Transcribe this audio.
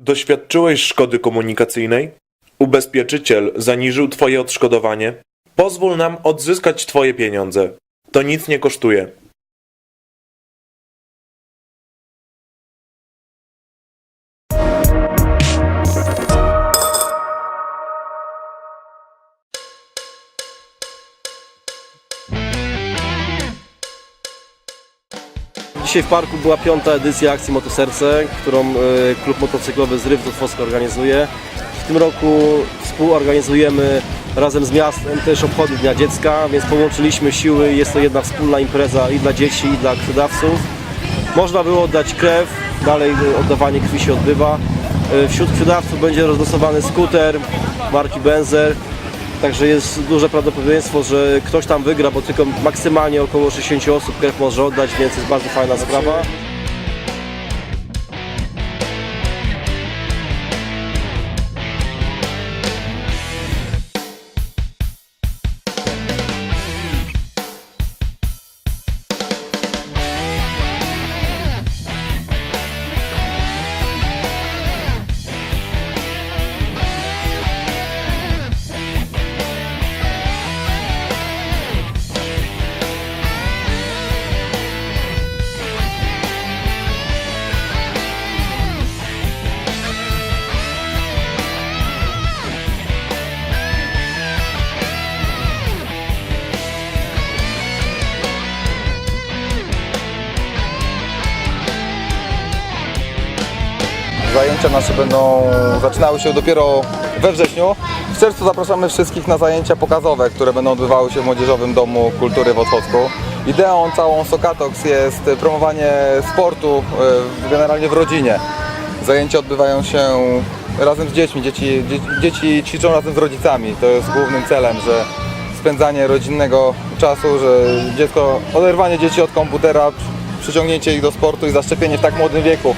Doświadczyłeś szkody komunikacyjnej? Ubezpieczyciel zaniżył Twoje odszkodowanie? Pozwól nam odzyskać Twoje pieniądze. To nic nie kosztuje. Dzisiaj w parku była piąta edycja akcji Motoserce, którą e, klub motocyklowy Zryw Wrocławsko organizuje. W tym roku współorganizujemy razem z miastem też obchody Dnia Dziecka, więc połączyliśmy siły. Jest to jedna wspólna impreza i dla dzieci, i dla krwiodawców. Można było oddać krew, dalej oddawanie krwi się odbywa. E, Wśród krwiodawców będzie rozlosowany skuter marki Benzer. Także jest duże prawdopodobieństwo, że ktoś tam wygra, bo tylko maksymalnie około 60 osób krew może oddać, więc jest bardzo fajna sprawa. Zajęcia nasze będą zaczynały się dopiero we wrześniu. W czerwcu zapraszamy wszystkich na zajęcia pokazowe, które będą odbywały się w Młodzieżowym Domu Kultury w Otwocku. Ideą całą Sokatox jest promowanie sportu e, generalnie w rodzinie. Zajęcia odbywają się razem z dziećmi. Dzieci, dzieci, ćwiczą razem z rodzicami. To jest głównym celem, że spędzanie rodzinnego czasu, że dziecko, oderwanie dzieci od komputera, przyciągnięcie ich do sportu i zaszczepienie w tak młodym wieku